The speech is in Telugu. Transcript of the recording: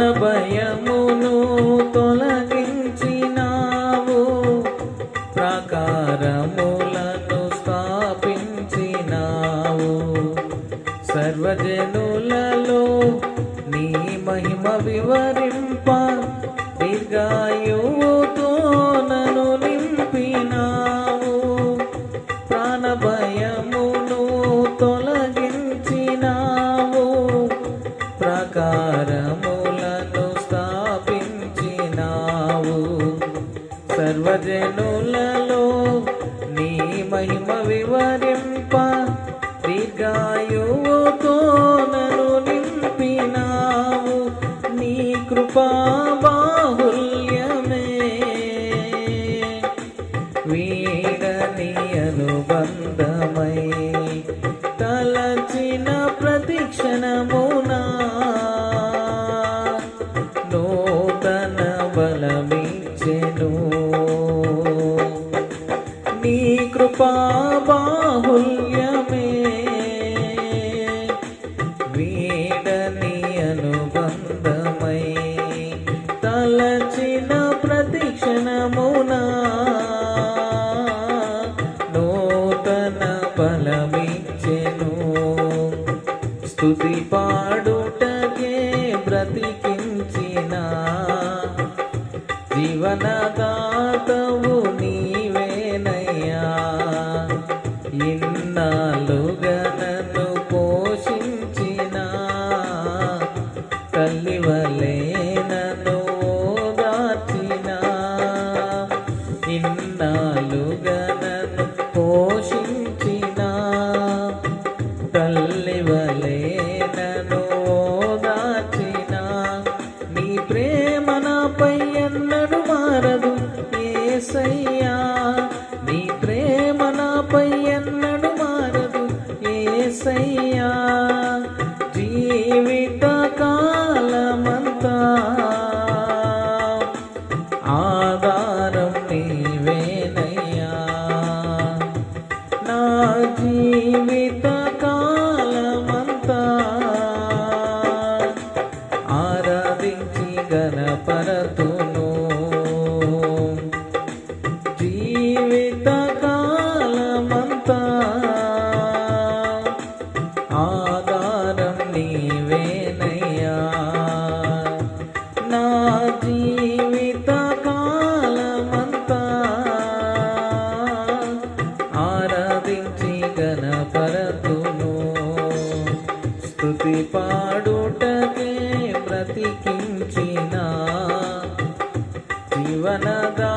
ప్రాణ భయమును తొలగించినావు. ప్రాకారములను స్థాపించినావు. సర్వజనులలో నీ మహిమ వివరింప దీర్ఘాయువు సర్వజనులలో నీ మహిమ వివరింప దీర్ఘాయువుతో నను నింపినావు నీ కృపా బాహుల్యమే. వీడని బలమిచ్చెను. నీ కృపా బాహుల్యమే. వీడని అనుబంధమై తలచిన ప్రతిక్షణమున నూతన బలమిచ్చెను. స్తుతి పాడు జీవనదాతవు నీవేనయ్యా. ఇన్నాళ్ళుగా నన్ను పోషించిన తల్లివలే నన్ను ఓదార్చిన. ఇన్నాళ్ళుగా నన్ను పోషించిన తల్లివలే ఎన్నడు మారదు ఏసయ్యా. జీవిత స్థుతి పాడుటకే బ్రతికించిన. జీవనదా